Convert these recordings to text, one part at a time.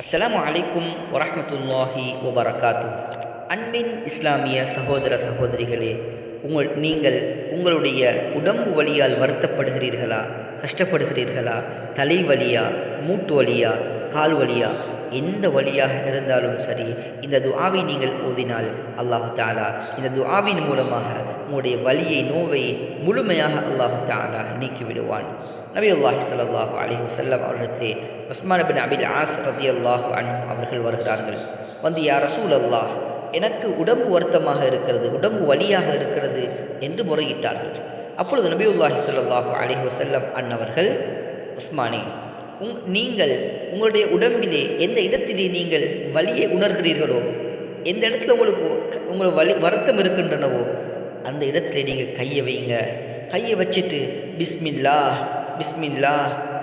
அஸ்லாம் அலைக்கும் வரமத்துல்லாஹி வபரகாத்து அன்பின் இஸ்லாமிய சகோதர சகோதரிகளே உங்கள் நீங்கள் உங்களுடைய உடம்பு வலியால் வருத்தப்படுகிறீர்களா கஷ்டப்படுகிறீர்களா தலைவலியா மூட்டு வலியா கால் வலியா எந்த வழியாக இருந்தாலும் சரி இந்த துஆவை நீங்கள் ஓதினால் அல்லாஹு தாலா இந்த துஆவின் மூலமாக உங்களுடைய வலியை நோவை முழுமையாக அல்லாஹு தாலா நீக்கிவிடுவான். நபி அல்லாஹி ஸல்லல்லாஹு அலைஹி வஸல்லம் அவர்களிடத்திலே உஸ்மான் பின் அபில் ஆஸ் ரதி அல்லாஹு அன் அவர்கள் வருகிறார்கள். வந்து யார் ரசூல் அல்லாஹ் எனக்கு உடம்பு வருத்தமாக இருக்கிறது உடம்பு வலியாக இருக்கிறது என்று முறையிட்டார்கள். அப்பொழுது நபியுல்லாஹி சொல்லாஹு அலைஹி வசல்லம் அன்னவர்கள் உஸ்மானி உங் நீங்கள் உங்களுடைய உடம்பிலே எந்த இடத்திலே நீங்கள் வலியை உணர்கிறீர்களோ எந்த இடத்துல உங்களுக்கு உங்களுக்கு வலி வருத்தம் இருக்கின்றனவோ அந்த இடத்துல நீங்கள் கையை வைங்க. கையை வச்சுட்டு பிஸ்மில்லா பிஸ்மில்லா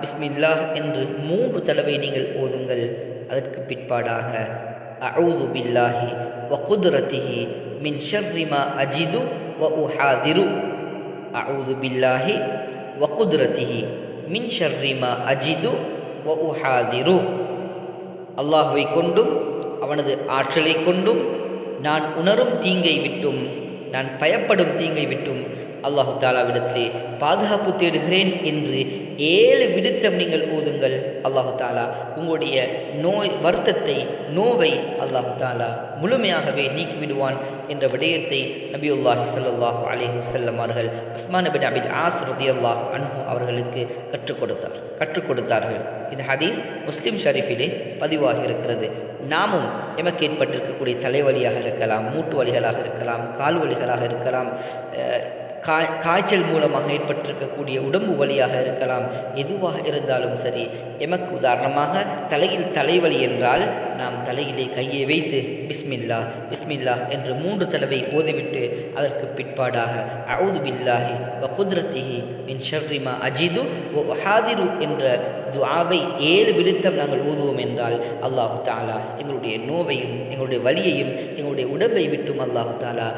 பிஸ்மில்லா என்று மூன்று தடவை நீங்கள் ஓதுங்கள். அதற்கு பிற்பாடாக அவுது பில்லாஹி வ குதுரத்திஹி மின் ஷர்ரிமா அஜிது வ உஹாதிரு. அவுது பில்லாஹி வ குதுரத்திஹி. மின் ஷர்ரிமா அஜிது வ உஹாதிரு. அல்லாஹுவை கொண்டும் அவனது ஆற்றலை கொண்டும் நான் உணரும் தீங்கை விட்டும் நான் பயப்படும் தீங்கை விட்டும் அல்லாஹு தாலாவிடத்திலே பாதுகாப்பு தேடுகிறேன் என்று ஏழு விடுத்தம் நீங்கள் ஓதுங்கள் அல்லாஹு தாலா உங்களுடைய நோய் வருத்தத்தை நோவை அல்லாஹு தாலா முழுமையாகவே நீக்கிவிடுவான் என்ற விடயத்தை நபியுல்லாஹி சல்லாஹு அலைஹி வஸல்லம் அவர்கள் உஸ்மான் பின் அபில் ஆஸ் ரதியல்லாஹு அன்ஹு அவர்களுக்கு கற்றுக் கொடுத்தார் கற்றுக் கொடுத்தார்கள். இந்த ஹதீஸ் முஸ்லீம் ஷரீஃபிலே பதிவாகி இருக்கிறது. நாமும் எமக்கு ஏற்பட்டிருக்கக்கூடிய தலைவலியாக இருக்கலாம் மூட்டு வலிகளாக இருக்கலாம் கால் வலிகளாக இருக்கலாம் காய் காய்ச்சல் மூலமாக ஏற்பட்டிருக்கக்கூடிய உடம்பு வலியாக இருக்கலாம். எதுவாக இருந்தாலும் சரி எமக்கு உதாரணமாக தலையில் தலைவலி என்றால் நாம் தலையிலே கையை வைத்து பிஸ்மில்லா பிஸ்மில்லா என்று மூன்று தடவை ஓதிவிட்டு அதற்கு பிற்பாடாக அவுது பில்லாஹி வ குத்ரத்திஹி மின் ஷர்ரிமா அஜிது ஒ ஹாதிரு என்ற துஆவை ஏழு விடுத்தம் நாங்கள் ஊதுவோம் என்றால் அல்லாஹு தாலா எங்களுடைய நோவையும் எங்களுடைய வலியையும் எங்களுடைய உடம்பை விட்டும் அல்லாஹு தாலா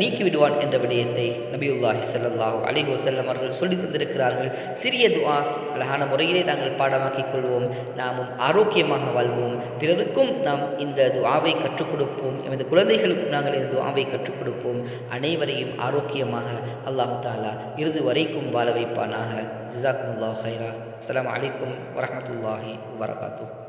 நீக்கிவிடுவான் என்ற விடயத்தை நபியுல்லாஹி ஸல்லல்லாஹு அலைஹி வஸல்லம் அவர்கள் சொல்லி தந்திருக்கிறார்கள். சிறிய துவா அழகான முறையிலே நாங்கள் பாடமாக்கிக் கொள்வோம். நாமும் ஆரோக்கியமாக வாழ்வோம். பிறருக்கும் நாம் இந்த துவாவை கற்றுக் கொடுப்போம். எமது குழந்தைகளுக்கும் நாங்கள் இந்த துவாவை கற்றுக் கொடுப்போம். அனைவரையும் ஆரோக்கியமாக அல்லாஹு தாலா இறுதி வரைக்கும் வாழ வைப்பானாக. ஜிசாக்குமுல்லாஹ் ஹைரா அஸ்ஸலாமு அலைக்கும். warahmatullahi wabarakatuh.